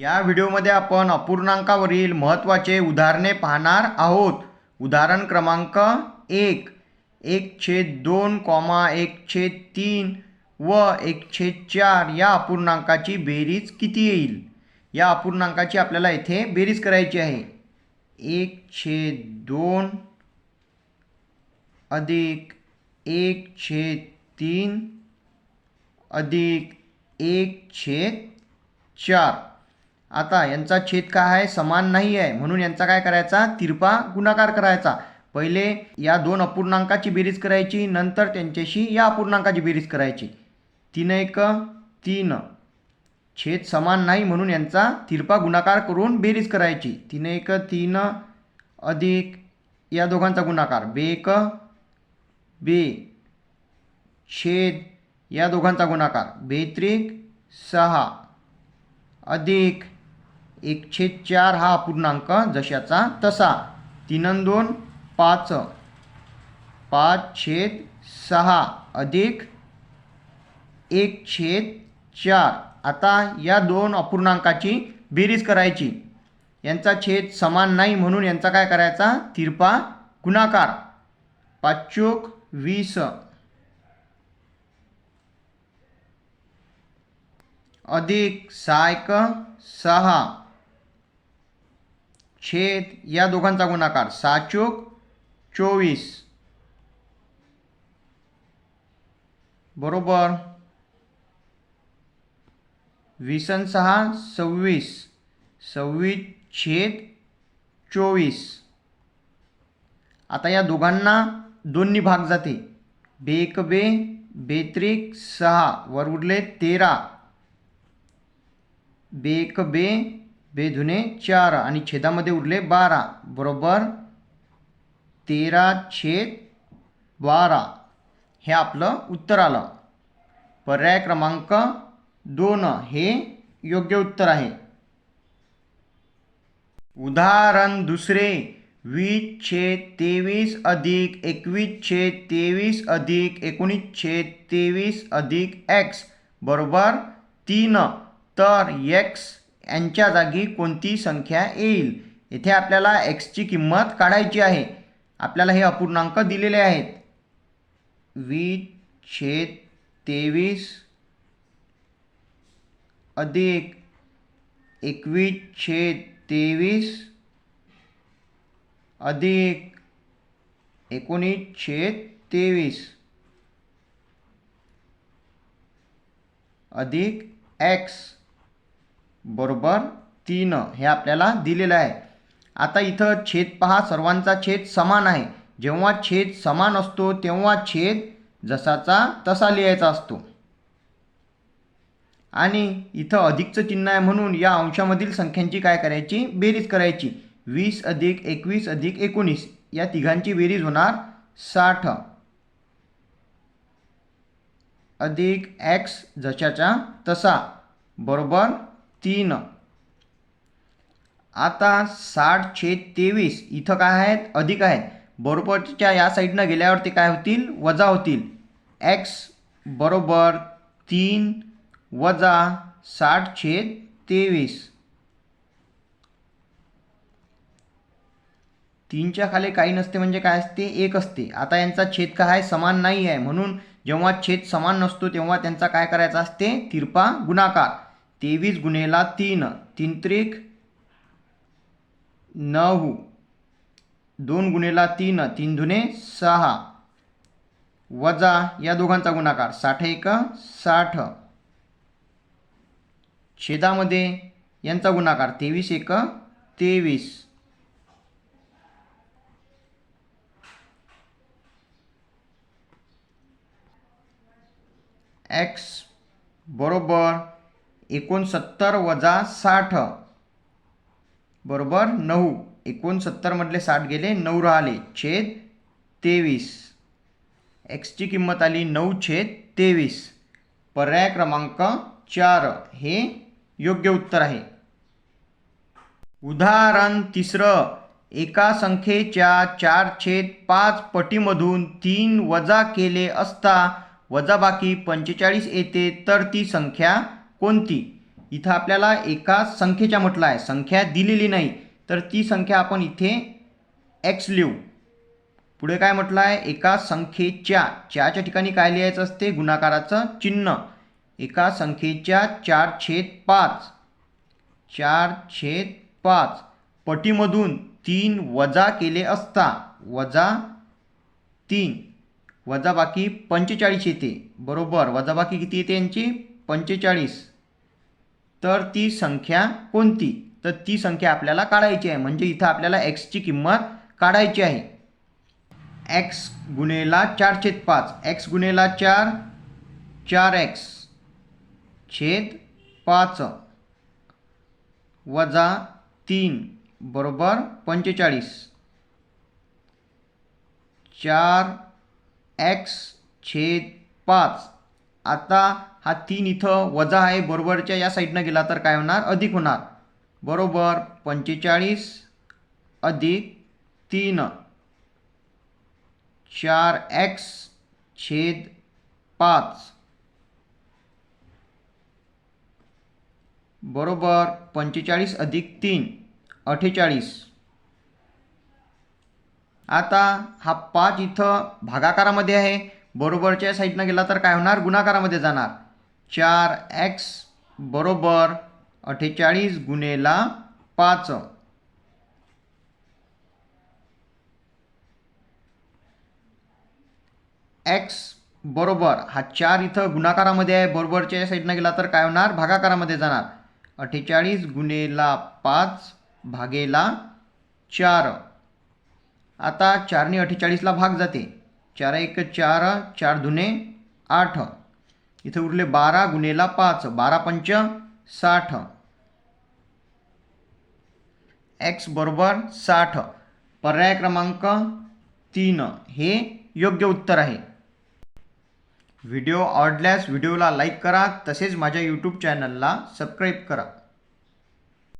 या व्हिडिओमध्ये आपण अपूर्णांकावरील महत्त्वाचे उदाहरणे पाहणार आहोत. उदाहरण क्रमांक एक. एक छेद दोन कॉमा एक छेद तीन व एक छेद चार या अपूर्णांकाची बेरीज किती येईल? या अपूर्णांकाची आपल्याला येथे बेरीज करायची आहे. एक छेद दोन अधिक एक छेद तीन अधिक एक छेद चार. आता यांचा छेद काय आहे? समान नाही आहे. म्हणून यांचा काय करायचा? तिरपा गुणाकार करायचा. पहिले या दोन अपूर्णांकाची बेरीज करायची नंतर त्यांच्याशी या अपूर्णांकाची बेरीज करायची. तीन एक तीन. छेद समान नाही म्हणून यांचा तिरपा गुणाकार करून बेरीज करायची. तीन एक तीन अधिक या दोघांचा गुणाकार. बे एक बे. छेद या दोघांचा गुणाकार. बेत्रिक सहा अधिक एक छेद चार हा अपूर्णांक जशाचा तसा. तीन दोन पाच. पाच छेद सहा अधिक एक छेद चार. आता या दोन अपूर्णांकाची बेरीज करायची. यांचा छेद समान नाही म्हणून यांचा काय करायचा? तिरपा गुणाकार. पाचोक वीस. अधिक सहा एक सहा. छेद या दोघांचा गुणाकार. साचूक चोवीस. बरोबर? विसन सहा सव्वीस. सव्वीस छेद चोवीस. आता या दोघांना दोन्ही भाग जाते. बेक बे बेत्रिक सहा. वर उरले तेरा. बेक बे बेधुने चार आणि छेदामध्ये उरले बारा. बरोबर? तेरा छेद बारा. हे आपलं उत्तर आलं. पर्याय क्रमांक दोन हे योग्य उत्तर आहे. उदाहरण दुसरे. वीस छेद तेवीस अधिक एकवीस छेद तेवीस अधिक एकोणीस छेद तेवीस अधिक एक्स. बरोबर? तीन. तर एक्स यांच्या जागी कोणती संख्या येईल? येथे आपल्याला एक्सची किंमत काढायची आहे. आपल्याला हे अपूर्णांक दिलेले आहेत. वीस छेद तेवीस अधिक एकवीस छेद तेवीस अधिक एकोणीस छेद तेवीस अधिक एक्स बरोबर? तीन हे आपल्याला दिलेलं आहे. आता इथं छेद पहा सर्वांचा छेद समान आहे. जेव्हा छेद समान असतो तेव्हा छेद जसाचा तसा लिहायचा असतो. आणि इथं अधिकचं चिन्ह आहे म्हणून या अंशामधील संख्यांची काय करायची? बेरीज करायची. वीस अधिक एकवीस अधिक एकोणीस. या तिघांची बेरीज होणार साठ. अधिक एक्स जशाचा तसा. बरोबर? तीन. आता साठ छेद तेवीस इथं काय आहेत? अधिक आहेत. बरोबरच्या या साईडनं गेल्यावर ते काय होतील? वजा होतील. एक्स बरोबर तीन वजा साठ छेद तेवीस. तीनच्या खाली काही नसते म्हणजे काय असते? एक असते. आता यांचा छेद काय आहे? समान नाही आहे. म्हणून जेव्हा छेद समान नसतो तेव्हा त्यांचा काय करायचा असते? तिरपा गुणाकार. तेवीस गुन्हेला तीन तीन त्रिक नऊ. दोन गुन्हेला तीन तीन धुने सहा. वजा या दोघांचा गुणाकार साठ एक साठ. छेदामध्ये यांचा गुणाकार तेवीस एक तेवीस. एक्स बरोबर एकोणसत्तर वजा साठ. बरोबर नऊ. एकोणसत्तरमधले साठ गेले नऊ राहिले. छेद तेवीस. एक्सची किंमत आली नऊ छेद तेवीस. पर्याय क्रमांक चार. हे योग्य उत्तर आहे. उदाहरण तिसरं. एका संख्येच्या चार छेद पाच पटीमधून तीन वजा केले असता वजाबाकी पंचेचाळीस येते तर ती संख्या कोणती? इथं आपल्याला एका संख्येच्या म्हटलं आहे. संख्या दिलेली नाही तर ती संख्या आपण इथे एक्स लिहू. पुढे काय म्हटलं आहे? एका संख्येच्या च्याच्या ठिकाणी काय लिहायचं असते? गुणाकाराचं चिन्ह. एका संख्येच्या चार छेद पाच. चार छेद पाच. पटीमधून तीन वजा केले असता वजा तीन. वजाबाकी पंचेचाळीस येते. बरोबर. वजाबाकी किती येते यांची? पंचेचाळीस. तर ती संख्या कोणती? तर ती संख्या आपल्याला काढायची आहे. म्हणजे इथं आपल्याला एक्सची किंमत काढायची आहे. एक्स गुणेला चार छेद पाच. एक्स गुणेला चार चार एक्स छेद पाच. वजा तीन बरोबर पंचेचाळीस. चार एक्स छेद पाच. आता हा तीन इथं वजा आहे बरोबरच्या या साईडनं गेला तर काय होणार? अधिक होणार. बरोबर पंचेचाळीस अधिक तीन. चार एक्स छेद पाच. बरोबर पंचेचाळीस अधिक तीन अठ्ठेचाळीस. आता हा पाच इथं भागाकारामध्ये आहे. बरोबरच्या साईडनं गेला तर काय होणार? गुणाकारामध्ये जाणार. चार एक्स बरोबर अठ्ठेचाळीस गुणेला पाच. एक्स बरोबर हा चार इथं गुणाकारामध्ये आहे. बरोबरच्या साईडनं गेला तर काय होणार? भागाकारामध्ये जाणार. अठ्ठेचाळीस गुणेला पाच भागेला चार. आता चारने अठ्ठेचाळीसला भाग जाते. चार एक चार चार दुने आठ. इथं उरले बारा गुणेला पाच बारा पंच साठ. एक्स बरोबर साठ. पर्याय क्रमांक तीन. हे योग्य उत्तर आहे. व्हिडिओ आवडल्यास व्हिडिओला लाईक करा तसेच माझ्या यूट्यूब चॅनलला सबस्क्राईब करा.